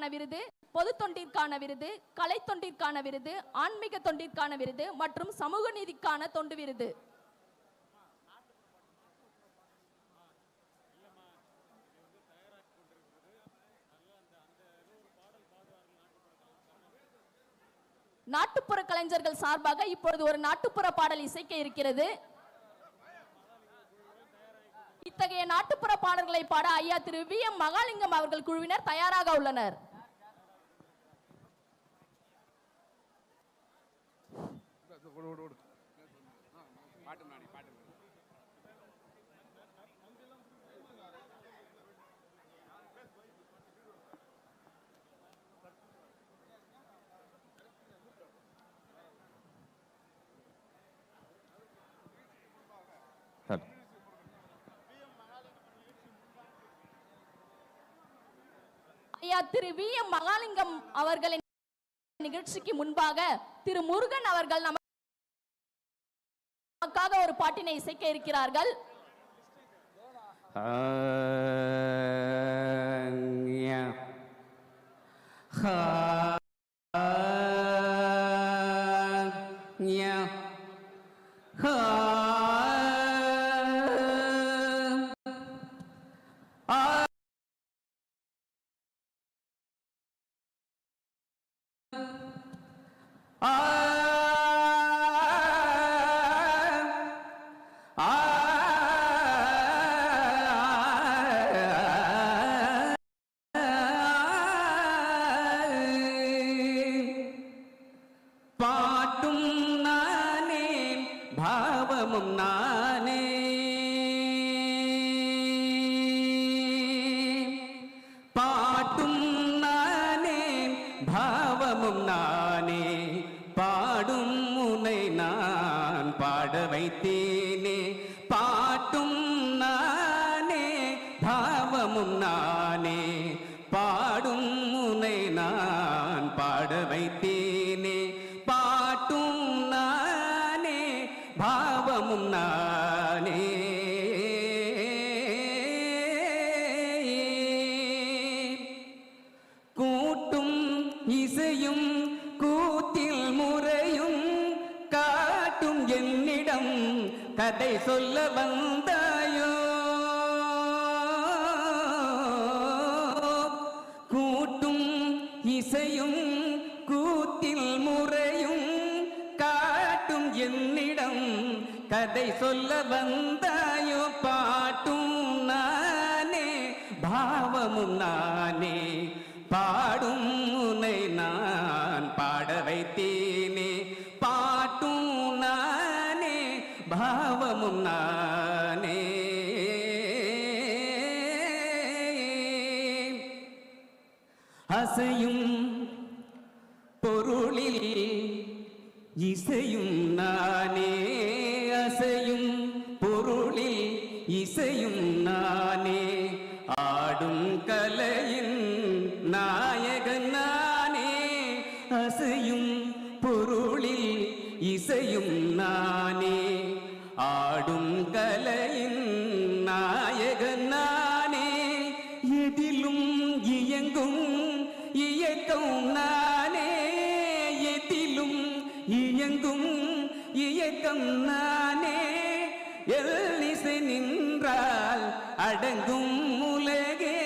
தொண்டிற்கான விருது பொது தொண்டிற்கான விருது கலை தொண்டிற்கான விருது ஆன்மீக தொண்டிற்கான விருது மற்றும் சமூக நீதிக்கான தொண்டு விருது. நாட்டுப்புற கலைஞர்கள் சார்பாக இப்பொழுது ஒரு நாட்டுப்புற பாடல் இசைக்க இருக்கிறது. இத்தகைய நாட்டுப்புற பாடல்களை பாட ஐயா திரு வி எம் மகாலிங்கம் அவர்கள் குழுவினர் தயாராக உள்ளனர். பாட்டு முன்னாடி பாட்டு முன்னாடி. சரி. ஐயா திரு வி எம் மகாலிங்கம் அவர்களின் நிகழ்ச்சிக்கு முன்பாக திரு முருகன் அவர்கள் ஒரு பாட்டினை இசைக்க இருக்கிறார்கள். பாவமும் கதை சொல்ல வந்த அடங்கும் உலகே.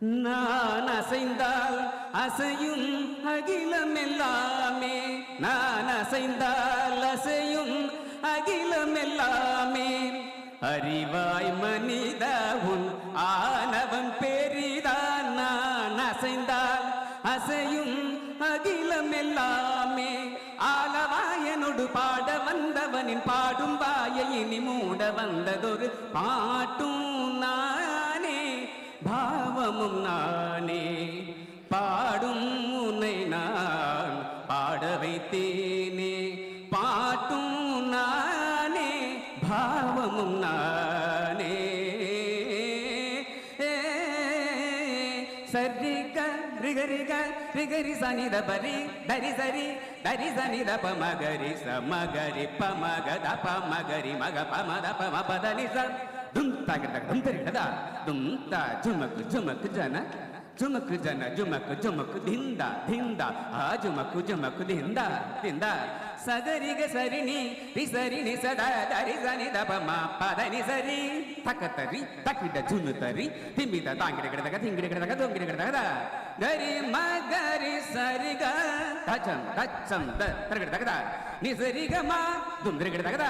நான் அசைந்தால் அசையும் அகிலம் எல்லாமே. நான் அசைந்தால் அசையும் அகிலம் எல்லாமே. அறிவாய் மனித உன் ஆனவன் பெரிதான் நான் அசைந்தால் அசையும் அகிலம் எல்லாமே. ஆலவாயனொடு பாட வந்தவனின் பாடும் வாயை இனி மூட வந்ததொரு பாட்டும் நானே பாவமும் நானே. பாடும் உன்னை நான் பாட வைத்தேனே. பாட்டும் நானே பாவமும் நானே. சரிக்க ರಿಗರಿಗ ರಿಗರಿ ಸನಿದ ಬರಿ ಧರಿ ಸರಿ ಧರಿ ಸನಿದ ಪ ಮಗರಿ ಸ ಮಗರಿ ಪ ಮಗ ದ ಪ ಮಗರಿ ಮಗ ಪ ಮದ ಪ ಮ ಪದ ನಿ ಸ ದುಂತಾಗಿರ್ತ ದುಂತರಿಡದ ದುಂತ ಜುಮಕ್ ಜುಮಕ್ ಜನ ಜುಮಕ್ ಜನ ಜುಮಕ್ ಜುಮಕ್ ದಿಂದ ದಿಂದ ಆ ಜುಮಕ್ ಜುಮಕ್ ದಿಂದ ದಿಂದ ಸಗರಿಗೆ ಸರಿಣಿ ರಿ ಸರಿಣಿ ಸದಾ ದರಿ ಸನಿ ದಪ ಮಾ ಪದನಿ ಸರಿ ತಕತರಿ ತಕಿಡ ಜುನುತರಿ ತಿಮ್ಮಿದ ತಾಂಗಿಡ ಗಿಡದಾಗ ತಿಂಗಿಡ ಗಿಡದಾಗ ದೊಂಗಿಡ ಗಿಡದಾಗ ಗರಿ ಮಗರಿ ಸರಿಗ ತಚಂ ತಚಂ ದ ತರಗಿಡದಾಗ ನಿ ಸರಿಗ ಮ ದುಂದ್ರಿ ಗಿಡದಾಗ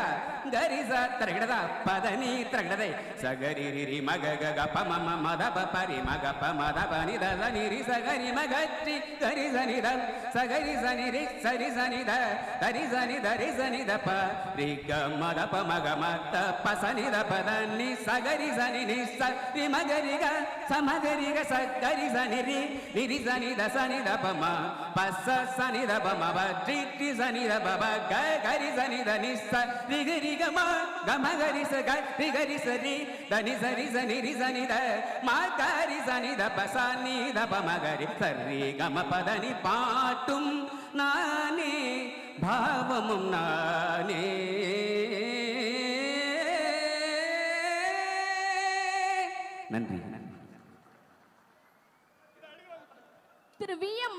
ಗರಿ ಸ ತರಗಿಡದ ಪದ ನೀ ತರಗಿಡದೆ ಸಗರಿ ರಿ ರಿ ಮಗ ಗ ಗ ಪ ಮ ಮ ಮ ದ ಪ ಪ ರಿ ಮ ಗ ಪ ಮ ದ ಪ ನಿ ದ ಸ ನಿ ರಿ ಸ ಗ ರಿ ಮ ಗ ಟಿ ಗ ರಿ ಸ ನಿ ದ ಸ ಗ ರಿ ಸ ನಿ ರಿ ಸ ರಿ ಸ ನಿ ದ ದ ರಿ ಸ ನಿ ದ ರಿ ಸ ನಿ ದ ಪ ರಿ ಗ ಮ ದ ಪ ಮ ಗ ಮ ತ ಪ ಸ ನಿ ದ ಪ ದ ನಿ ಸ ಗ ರಿ ಸ ನಿ ನಿ ಸ ರಿ ಮ ಗ ರಿ ಗ ಸ ಮ ಗ ರಿ ಗ ಸ ಗ ರಿ ಸ ನಿ ರಿ டிரி சனி த சனி த பம பச சனி த பம ப ட்ரி ட்ரி சனி த பப க கரி சனி த நி ச ரி ரி ரி க பாட்டும் நானே பாவமும் நானே. நன்றி.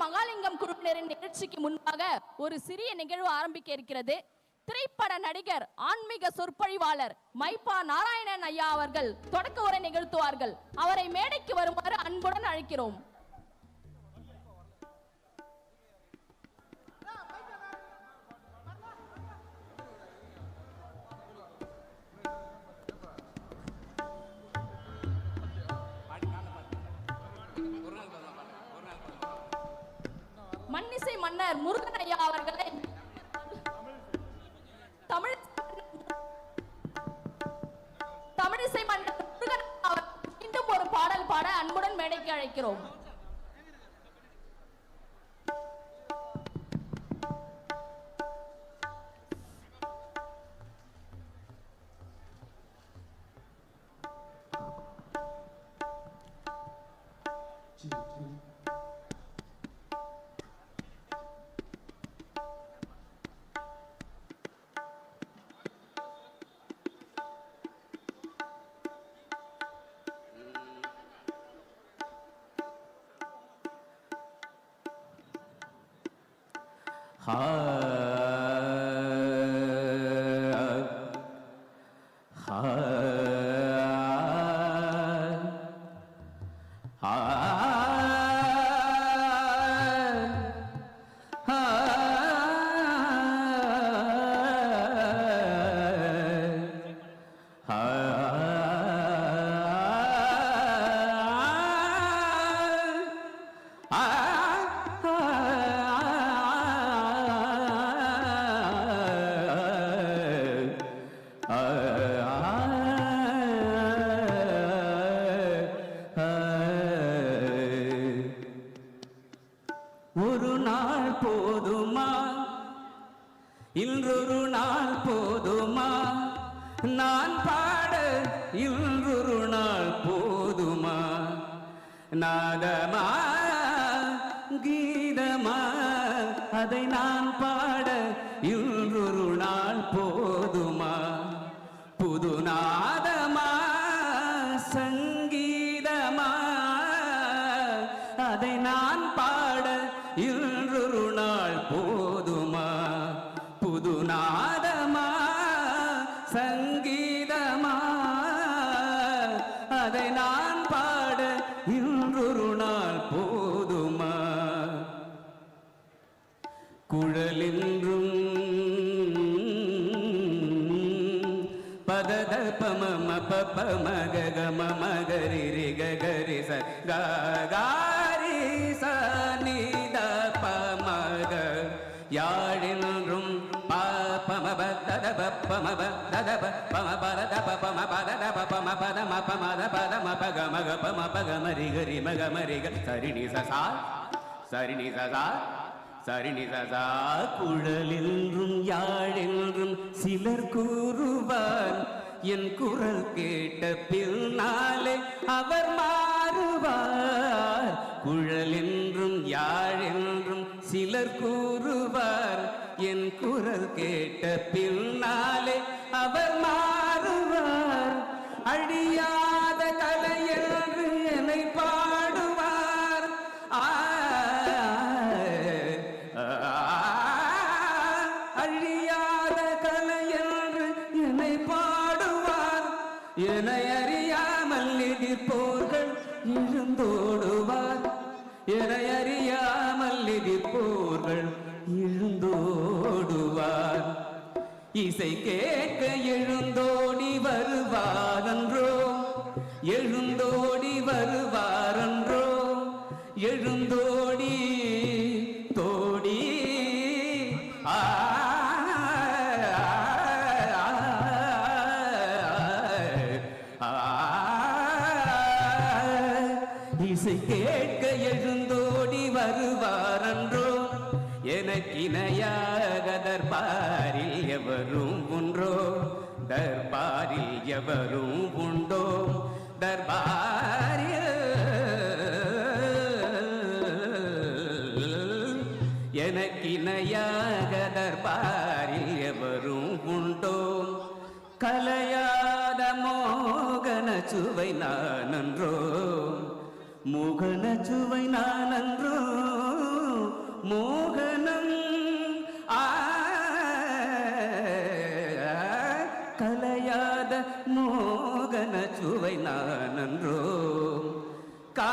மகாலிங்கம் குழுவினரின் நிகழ்ச்சிக்கு முன்பாக ஒரு சிறிய நிகழ்வு ஆரம்பிக்க இருக்கிறது திரைப்பட நடிகர் ஆன்மீக சொற்பொழிவாளர் மைப்பா நாராயணன் ஐயா அவர்கள் தொடக்க உரை நிகழ்த்துவார்கள். அவரை மேடைக்கு வருமாறு அன்புடன் அழைக்கிறோம். முருகன் ஐயா அவர்களை. 好。நாதமா கீதமா அதை நான் பாட இன்றொரு நாள் போதுமா? புது நாள் குழலென்றும் பதத பம பப மக ம மகரி ரி கரி ச காரி ச நித பமக யாழென்றும் பாபம பதத பம பதத பம பதத பம பதத பம பத ம பம பத ம பக மக பம பக மரி கரி மக மரி க சரிணி சசா சரிணி சரிணி சதா குழலென்றும் யாழென்றும் சிலர் கூறுவார். என் குரல் கேட்ட பின்னாலே அவர் மாறுவார். குழலென்றும் யாழென்றும் சிலர் கூறுவார். என் குரல் கேட்ட பின்னாலே அவர் மாறுவார். அடியார் என்னை அறியாமல் எதிர்ப்போர்கள் இழுந்தோடுவார். என அறியாமல் எதிர்ப்போர்கள் இழுந்தோடுவார். இசை கேட்க எழுந்தோடி வருவாரன்றோ எழுந்தோடி வருவாரன் வருவாரன்றோ எனக்கிணையாக தர்பாரில் எவரும் உன்றோ? தர்பாரில் எவரும் உண்டோ? தர்பாரில் எனக்கிணையாக தர்பாரில் எவரும் உண்டோ? கலையாத மோகன சுவை நானன்றோ? மோகன சுவை நானன்றோ மோகனம் கலையாத மோகன சுவை நானன்றோ. கா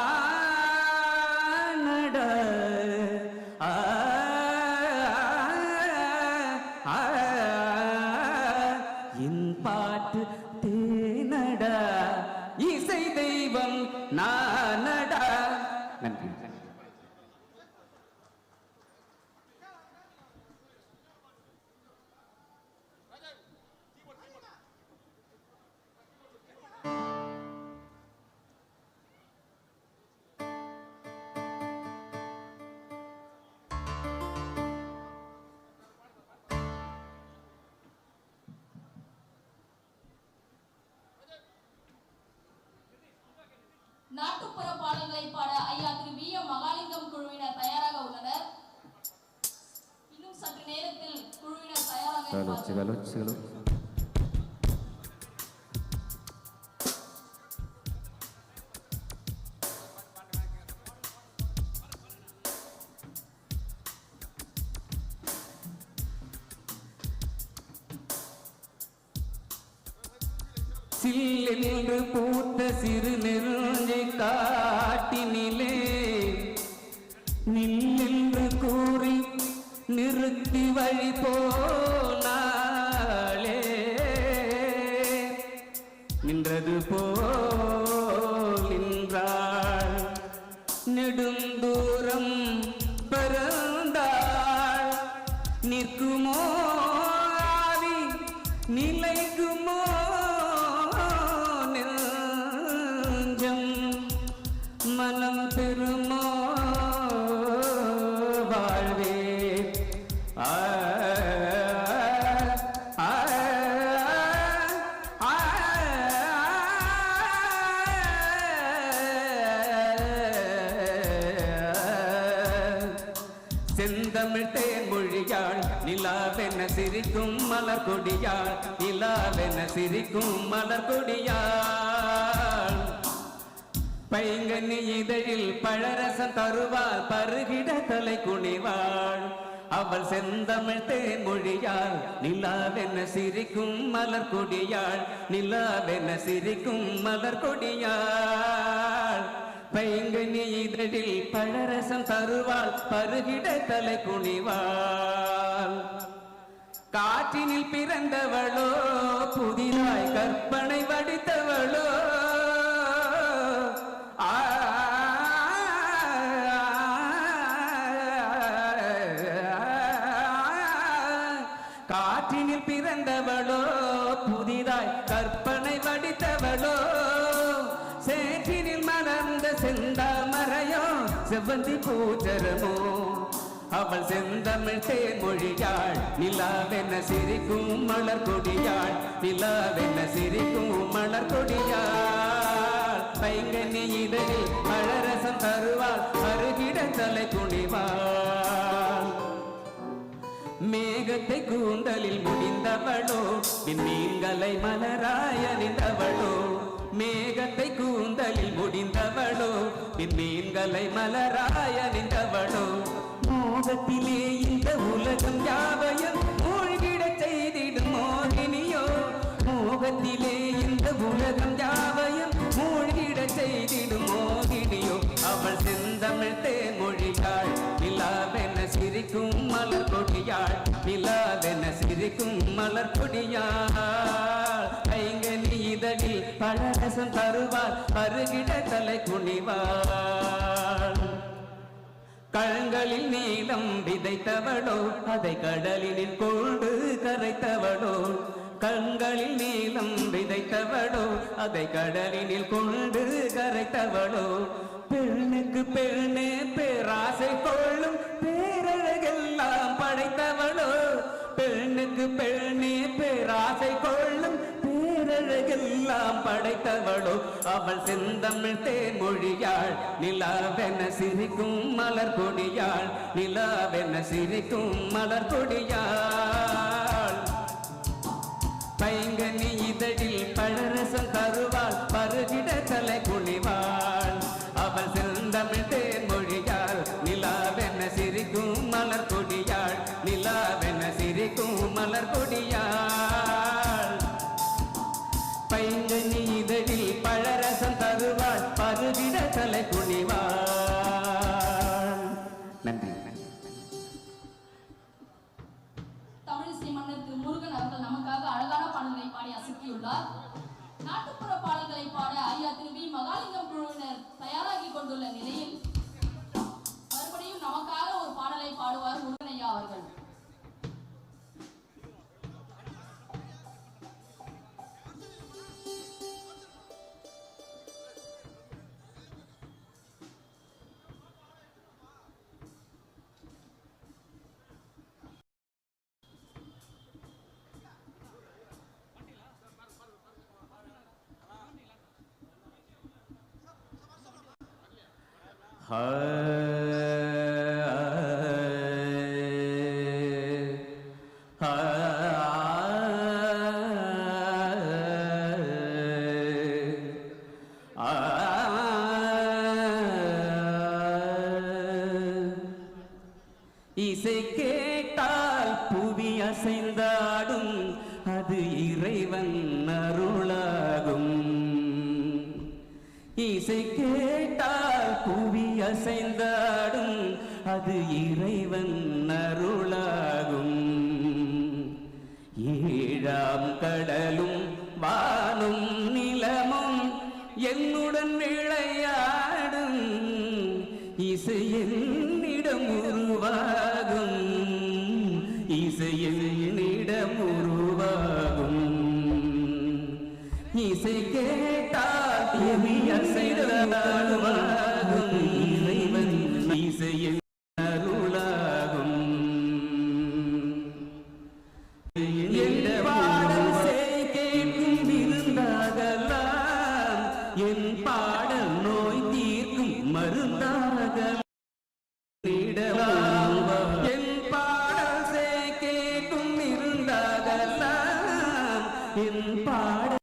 தயாராக இருப்பார்கள். சில்லென்று பூத்த சிறு நெருஞ்சை காட்டினிலே நில்லென்று கூறி நிறுத்தி வழி போ நெஞ்சம் மனம் பெருமா வாழ்வே ஆ செந்தமிழ் தேன்மொழியாள் நிலாவென சிரிக்கும் மலர் கொடியாள் நிலாவென சிரிக்கும் மலர் கொடியாள் பைங்கனி இதழில் பழரசம் தருவாள் பருகிட தலை குனிவாள். அவள் செந்தமிழ் தேமொழியாள் நிலாவென சிரிக்கும் மலர் கொடியாள் நிலாவென சிரிக்கும் மலர் கொடியாள். பைங்கனி இதழில் பழரசம் தருவாள் பருகிட தலை குனிவாள். காற்றினில் பிறந்தவளோ புதிதாய் கற்பனை வடித்தவளோ வந்தாய் கற்பனை வடித்தவளோ சேற்றினில் மலர்ந்த செந்தாமரையோ செவ்வந்தி பூஜரமோ. அவள் செந்தமிழ் தேன்மொழியாள் நிலாவென சிரிக்கும் மலர் கொடியாள் நிலாவென சிரிக்கும் மலர் கொடியாள். பைங்கனி இதழில் மழரசம் தருவாள் அருகிட தலை குனிவாள். மேகத்தை கூந்தலில் முடிந்தவளோ விண்மீன்களை மலராய நின்றவளோ. மேகத்தை கூந்தலில் முடிந்தவளோ விண்மீன்களை மலராய நின்றவளோ. மோகத்திலே இந்த உலகம் யாவையும் மூழ்கிட செய்திடும் மோகினியோ. மோகத்திலே இந்த உலகம் யாவையும் மூழ்கிட செய்திடும் மோகினியோ. அவள் செந்தமிழ் தேமொழியாள் நிலாவென சிரிக்கும் மலர் கொடியாள் நிலாவென சிரிக்கும் மலர் கொடியாள். ஐங்கனி இதழில் பழரசம் தருவாள் அருகிட தலை குனிவாள். கண்களில் நீளம் விதைத்தவளோ அதை கடலினில் கொண்டு கரைத்தவள். கண்களில் விதைத்தவளோ அதை கடலினில் கொண்டு கரைத்தவளோ. பெண்ணுக்கு பெண்ணே பேராசை கொள்ளும் பேரழகெல்லாம் படைத்தவளோ. பெண்ணுக்கு பெண்ணே பேராசை கொள்ளும் பேரழகெல்லாம் படைத்தவளோ. அவள் செந்தமிழ் தேமொழியாள் நிலாவென சிரிக்கும் மலர் கொடியாள் நிலாவென சிரிக்கும் மலர் கொடியாள் முருகன் ஐயா அவர்கள் இசை கேட்டால் புவி அசைந்தாடும் அது இறைவன் அருளாகும். இசை கேட்டால் புவி அசைந்தாடும் அது இறை என்னிடம் உருவாகும் இசை என்னிடம் உருவாகும் இசை கேட்டால் புவி அசைந்தாடுவாகும் പിൻപാട